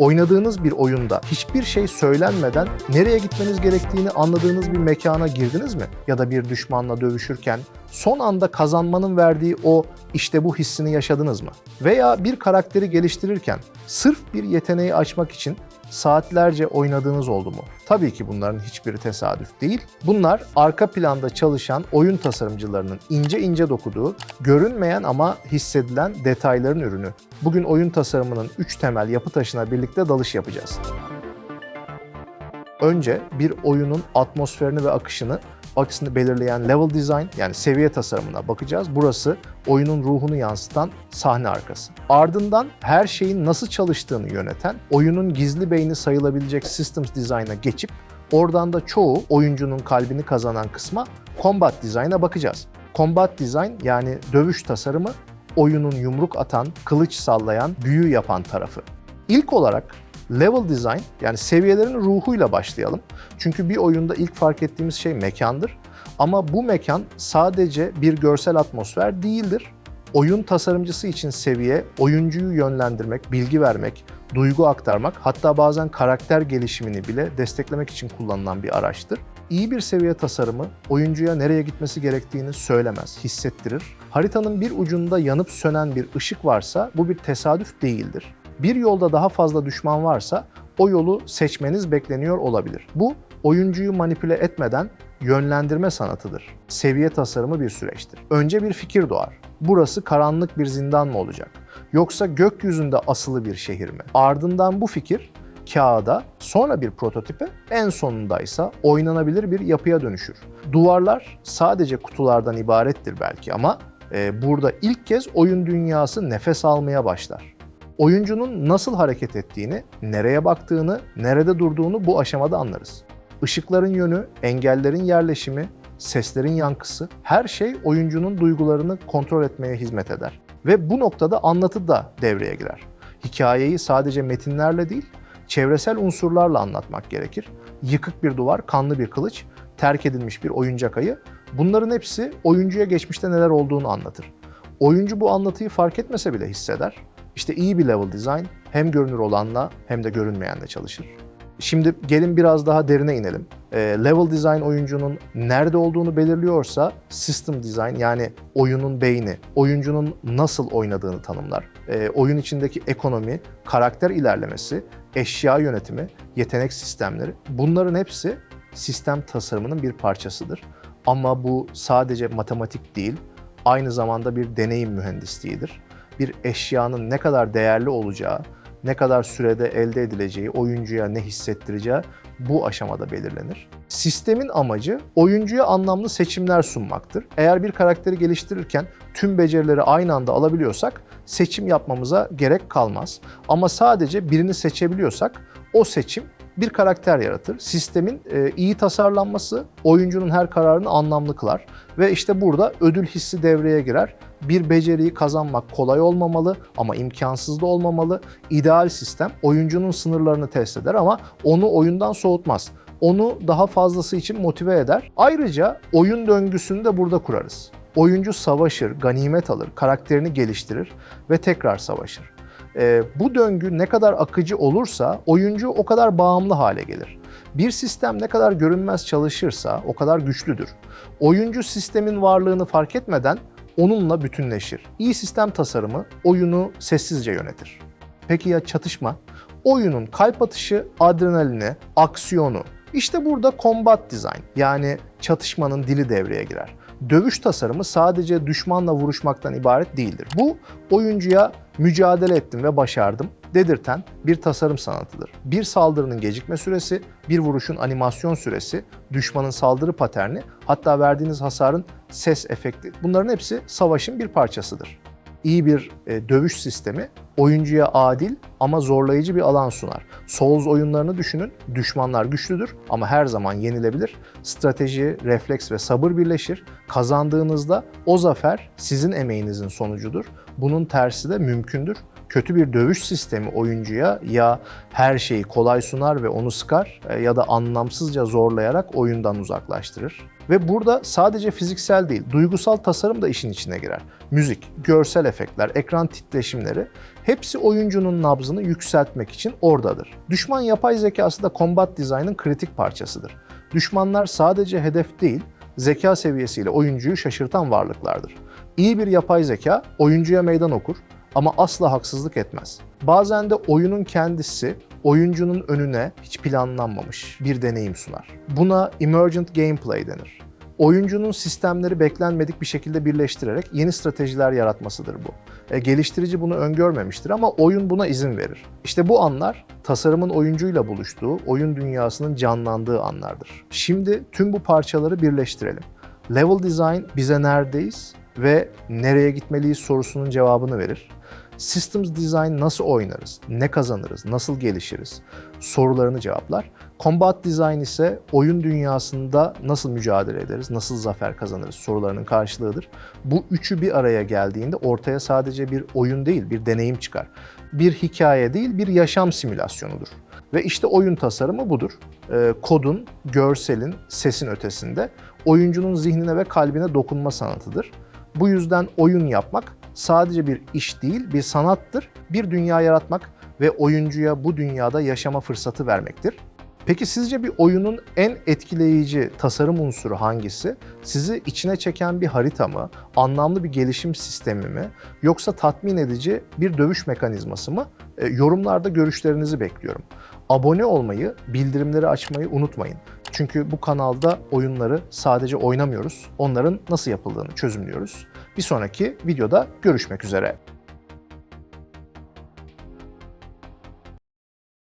Oynadığınız bir oyunda hiçbir şey söylenmeden nereye gitmeniz gerektiğini anladığınız bir mekana girdiniz mi? Ya da bir düşmanla dövüşürken son anda kazanmanın verdiği o işte bu hissini yaşadınız mı? Veya bir karakteri geliştirirken sırf bir yeteneği açmak için saatlerce oynadığınız oldu mu? Tabii ki bunların hiçbiri tesadüf değil. Bunlar arka planda çalışan oyun tasarımcılarının ince ince dokuduğu, görünmeyen ama hissedilen detayların ürünü. Bugün oyun tasarımının 3 temel yapı taşına birlikte dalış yapacağız. Önce bir oyunun atmosferini ve akışını akışını belirleyen level design yani seviye tasarımına bakacağız. Burası oyunun ruhunu yansıtan sahne arkası. Ardından her şeyin nasıl çalıştığını yöneten oyunun gizli beyni sayılabilecek systems design'a geçip oradan da çoğu oyuncunun kalbini kazanan kısma combat design'a bakacağız. Combat design yani dövüş tasarımı oyunun yumruk atan, kılıç sallayan, büyü yapan tarafı. İlk olarak level design yani seviyelerin ruhuyla başlayalım. Çünkü bir oyunda ilk fark ettiğimiz şey mekandır. Ama bu mekan sadece bir görsel atmosfer değildir. Oyun tasarımcısı için seviye, oyuncuyu yönlendirmek, bilgi vermek, duygu aktarmak, hatta bazen karakter gelişimini bile desteklemek için kullanılan bir araçtır. İyi bir seviye tasarımı oyuncuya nereye gitmesi gerektiğini söylemez, hissettirir. Haritanın bir ucunda yanıp sönen bir ışık varsa bu bir tesadüf değildir. Bir yolda daha fazla düşman varsa o yolu seçmeniz bekleniyor olabilir. Bu oyuncuyu manipüle etmeden yönlendirme sanatıdır. Seviye tasarımı bir süreçtir. Önce bir fikir doğar. Burası karanlık bir zindan mı olacak? Yoksa gökyüzünde asılı bir şehir mi? Ardından bu fikir kağıda, sonra bir prototipe, en sonundaysa oynanabilir bir yapıya dönüşür. Duvarlar sadece kutulardan ibarettir belki ama e, burada ilk kez oyun dünyası nefes almaya başlar. Oyuncunun nasıl hareket ettiğini, nereye baktığını, nerede durduğunu bu aşamada anlarız. Işıkların yönü, engellerin yerleşimi, seslerin yankısı, her şey oyuncunun duygularını kontrol etmeye hizmet eder. Ve bu noktada anlatı da devreye girer. Hikayeyi sadece metinlerle değil, çevresel unsurlarla anlatmak gerekir. Yıkık bir duvar, kanlı bir kılıç, terk edilmiş bir oyuncak ayı. Bunların hepsi oyuncuya geçmişte neler olduğunu anlatır. Oyuncu bu anlatıyı fark etmese bile hisseder. İşte iyi bir level design hem görünür olanla hem de görünmeyenle çalışır. Şimdi gelin biraz daha derine inelim. E, level design oyuncunun nerede olduğunu belirliyorsa system design yani oyunun beyni, oyuncunun nasıl oynadığını tanımlar. E, oyun içindeki ekonomi, karakter ilerlemesi, eşya yönetimi, yetenek sistemleri bunların hepsi sistem tasarımının bir parçasıdır. Ama bu sadece matematik değil, aynı zamanda bir deneyim mühendisliğidir. Bir eşyanın ne kadar değerli olacağı, ne kadar sürede elde edileceği, oyuncuya ne hissettireceği bu aşamada belirlenir. Sistemin amacı oyuncuya anlamlı seçimler sunmaktır. Eğer bir karakteri geliştirirken tüm becerileri aynı anda alabiliyorsak seçim yapmamıza gerek kalmaz. Ama sadece birini seçebiliyorsak o seçim bir karakter yaratır. Sistemin e, iyi tasarlanması oyuncunun her kararını anlamlı kılar ve işte burada ödül hissi devreye girer. Bir beceriyi kazanmak kolay olmamalı ama imkansız da olmamalı. İdeal sistem oyuncunun sınırlarını test eder ama onu oyundan soğutmaz. Onu daha fazlası için motive eder. Ayrıca oyun döngüsünü de burada kurarız. Oyuncu savaşır, ganimet alır, karakterini geliştirir ve tekrar savaşır. E, bu döngü ne kadar akıcı olursa oyuncu o kadar bağımlı hale gelir. Bir sistem ne kadar görünmez çalışırsa o kadar güçlüdür. Oyuncu sistemin varlığını fark etmeden onunla bütünleşir. İyi sistem tasarımı oyunu sessizce yönetir. Peki ya çatışma? Oyunun kalp atışı, adrenalini, aksiyonu. İşte burada combat design yani çatışmanın dili devreye girer. Dövüş tasarımı sadece düşmanla vuruşmaktan ibaret değildir. Bu oyuncuya mücadele ettim ve başardım dedirten bir tasarım sanatıdır. Bir saldırının gecikme süresi, bir vuruşun animasyon süresi, düşmanın saldırı paterni, hatta verdiğiniz hasarın ses efekti bunların hepsi savaşın bir parçasıdır. İyi bir e, dövüş sistemi oyuncuya adil ama zorlayıcı bir alan sunar. Souls oyunlarını düşünün. Düşmanlar güçlüdür ama her zaman yenilebilir. Strateji, refleks ve sabır birleşir. Kazandığınızda o zafer sizin emeğinizin sonucudur. Bunun tersi de mümkündür. Kötü bir dövüş sistemi oyuncuya ya her şeyi kolay sunar ve onu sıkar e, ya da anlamsızca zorlayarak oyundan uzaklaştırır. Ve burada sadece fiziksel değil, duygusal tasarım da işin içine girer. Müzik, görsel efektler, ekran titreşimleri hepsi oyuncunun nabzını yükseltmek için oradadır. Düşman yapay zekası da combat design'ın kritik parçasıdır. Düşmanlar sadece hedef değil, zeka seviyesiyle oyuncuyu şaşırtan varlıklardır. İyi bir yapay zeka oyuncuya meydan okur ama asla haksızlık etmez. Bazen de oyunun kendisi oyuncunun önüne hiç planlanmamış bir deneyim sunar. Buna emergent gameplay denir. Oyuncunun sistemleri beklenmedik bir şekilde birleştirerek yeni stratejiler yaratmasıdır bu. E, geliştirici bunu öngörmemiştir ama oyun buna izin verir. İşte bu anlar tasarımın oyuncuyla buluştuğu, oyun dünyasının canlandığı anlardır. Şimdi tüm bu parçaları birleştirelim. Level design bize neredeyiz ve nereye gitmeliyiz sorusunun cevabını verir. Systems Design nasıl oynarız, ne kazanırız, nasıl gelişiriz sorularını cevaplar. Combat Design ise oyun dünyasında nasıl mücadele ederiz, nasıl zafer kazanırız sorularının karşılığıdır. Bu üçü bir araya geldiğinde ortaya sadece bir oyun değil, bir deneyim çıkar. Bir hikaye değil, bir yaşam simülasyonudur. Ve işte oyun tasarımı budur. Ee, kodun, görselin, sesin ötesinde oyuncunun zihnine ve kalbine dokunma sanatıdır. Bu yüzden oyun yapmak sadece bir iş değil, bir sanattır. Bir dünya yaratmak ve oyuncuya bu dünyada yaşama fırsatı vermektir. Peki sizce bir oyunun en etkileyici tasarım unsuru hangisi? Sizi içine çeken bir harita mı, anlamlı bir gelişim sistemi mi, yoksa tatmin edici bir dövüş mekanizması mı? E, yorumlarda görüşlerinizi bekliyorum. Abone olmayı, bildirimleri açmayı unutmayın. Çünkü bu kanalda oyunları sadece oynamıyoruz, onların nasıl yapıldığını çözümlüyoruz. Bir sonraki videoda görüşmek üzere.